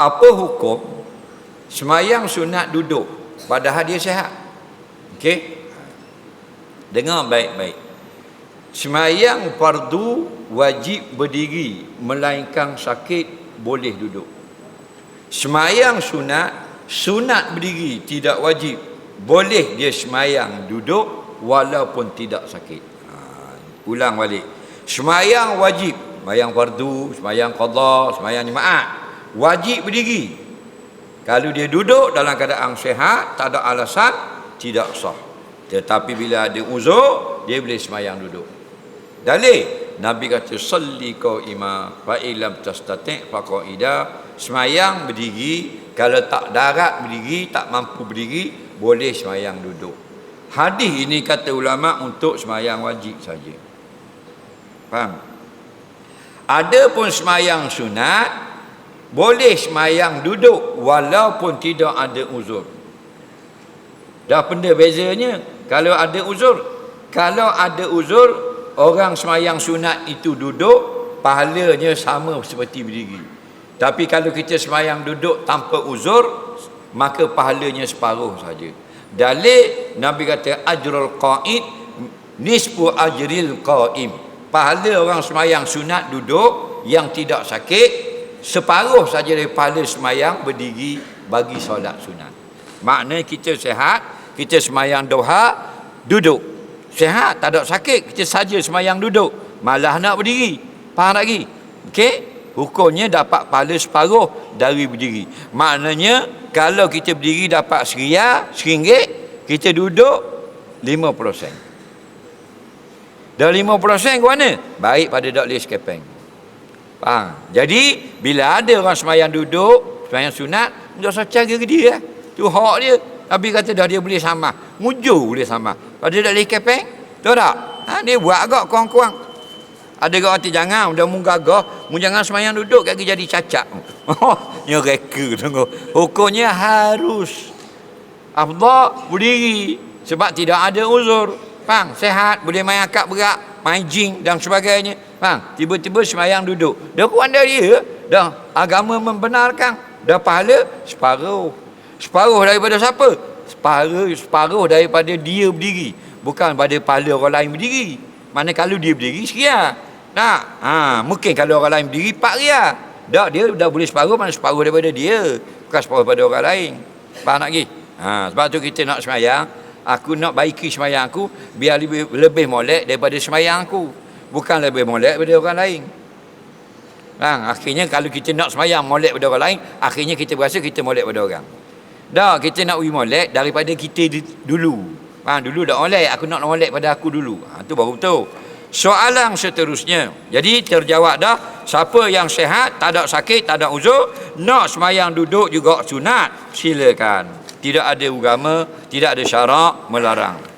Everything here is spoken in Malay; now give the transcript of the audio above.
apa hukum semayang sunat duduk padahal dia sihat okey. Dengar baik-baik. Semayang fardu wajib berdiri melainkan sakit boleh duduk. Semayang sunat sunat berdiri tidak wajib. Boleh dia semayang duduk walaupun tidak sakit. Ha, ulang balik. Semayang wajib. Semayang fardu semayang qadha semayang jemaah wajib berdiri. Kalau dia duduk dalam keadaan sehat tak ada alasan tidak sah. Tetapi bila ada uzur dia boleh semayang duduk. Dalil nabi kata salli qaima fa illam tastati fa qaida semayang berdiri kalau tak darat berdiri tak mampu berdiri boleh semayang duduk. Hadis ini kata ulama untuk semayang wajib saja. Faham? Ada pun semayang sunat boleh semayang duduk walaupun tidak ada uzur. Dah benda bezanya kalau ada uzur kalau ada uzur orang semayang sunat itu duduk pahalanya sama seperti berdiri. Tapi kalau kita semayang duduk tanpa uzur maka pahalanya separuh saja. Dalil Nabi kata ajrul qaid nisfu ajril qaim. Pahala orang semayang sunat duduk yang tidak sakit separuh saja daripada semayang berdiri bagi solat sunat. Maknanya kita sehat kita semayang doha duduk. Sehat tak ada sakit kita saja semayang duduk. Malah nak berdiri. Faham lagi okey? Hukumnya dapat pahala separuh dari berdiri. Maknanya kalau kita berdiri dapat seria seringgit kita duduk 5% dah 5% ke mana? Baik pada tak boleh skepeng Faham? Jadi bila ada orang semayang duduk, semayang sunat, dia rasa cara ke dia. Tu hak dia. Nabi kata dah dia boleh sama. Mujur boleh sama. Pada tak boleh kepeng, tahu tak? Ha, dia buat agak kurang-kurang. Ada orang kata jangan, dah mu gagah, mu jangan semayang duduk, kaki jadi cacat. Oh, ya reka tunggu. Hukumnya harus. Afdal berdiri. Sebab tidak ada uzur. Faham? Sehat, boleh main akak berat, main jing dan sebagainya. Faham? Tiba-tiba semayang duduk. Dah kuat dia. Dah agama membenarkan. Dah pahala separuh. Separuh daripada siapa? Separuh, separuh daripada dia berdiri. Bukan pada pahala orang lain berdiri. Mana kalau dia berdiri sekian. Nah, ha, mungkin kalau orang lain berdiri pak ria. Dah dia dah boleh separuh mana separuh daripada dia. Bukan separuh daripada orang lain. Faham tak lagi? Ha, sebab tu kita nak semayang. Aku nak baiki semayang aku biar lebih, lebih molek daripada semayang aku. Bukan lebih molek daripada orang lain. Ha, akhirnya kalau kita nak semayang molek daripada orang lain, akhirnya kita berasa kita molek daripada orang. Dah, kita nak uji molek daripada kita dulu. Ha, dulu dah molek, aku nak molek pada aku dulu. Ha, tu baru betul. Soalan seterusnya. Jadi terjawab dah, siapa yang sehat, tak ada sakit, tak ada uzur, nak semayang duduk juga sunat, silakan. Tidak ada agama, tidak ada syarak melarang.